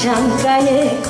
창가에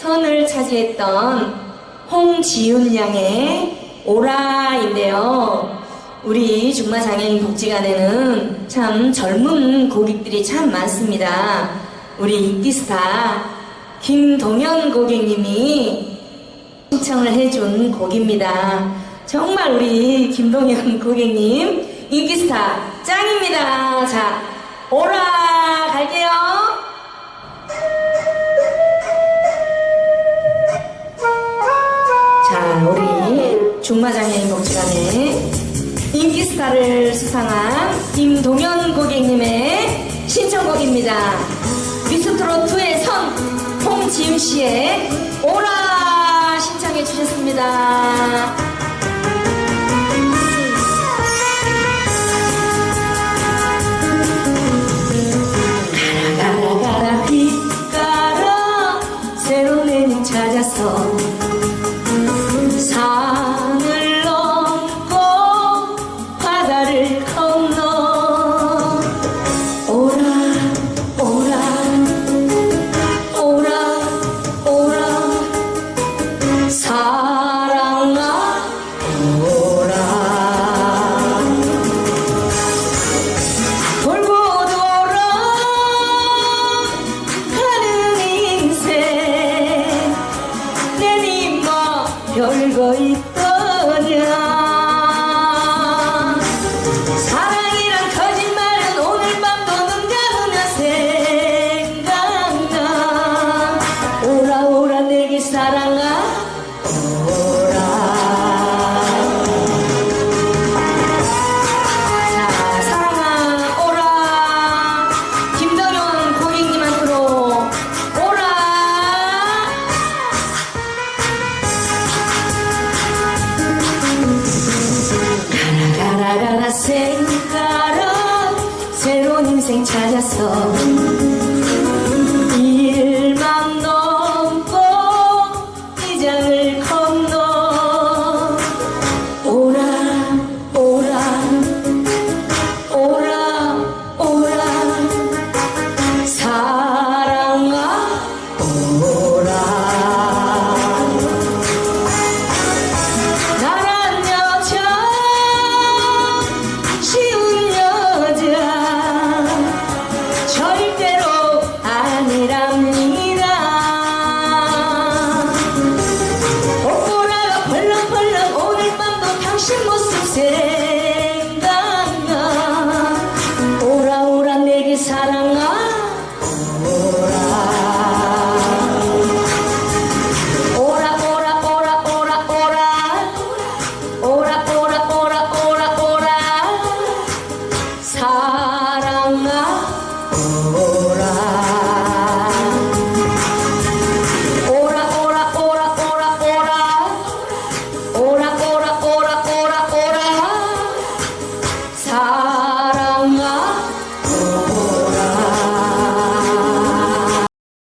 선을 차지했던 홍지윤 양의 오라인데요. 우리 중마장애인 복지관에는 참 젊은 고객들이 참 많습니다. 우리 인기스타 김동현 고객님이 신청을 해준 곡입니다. 정말 우리 김동현 고객님 인기스타 짱입니다. 자, 오라 갈게요. 중마장애인 복지관의 인기스타를 수상한 김동현 고객님의 신청곡입니다. 미스트롯2의 선, 홍지윤 씨의 오라 신청해 주셨습니다. gente, olha só. 사랑을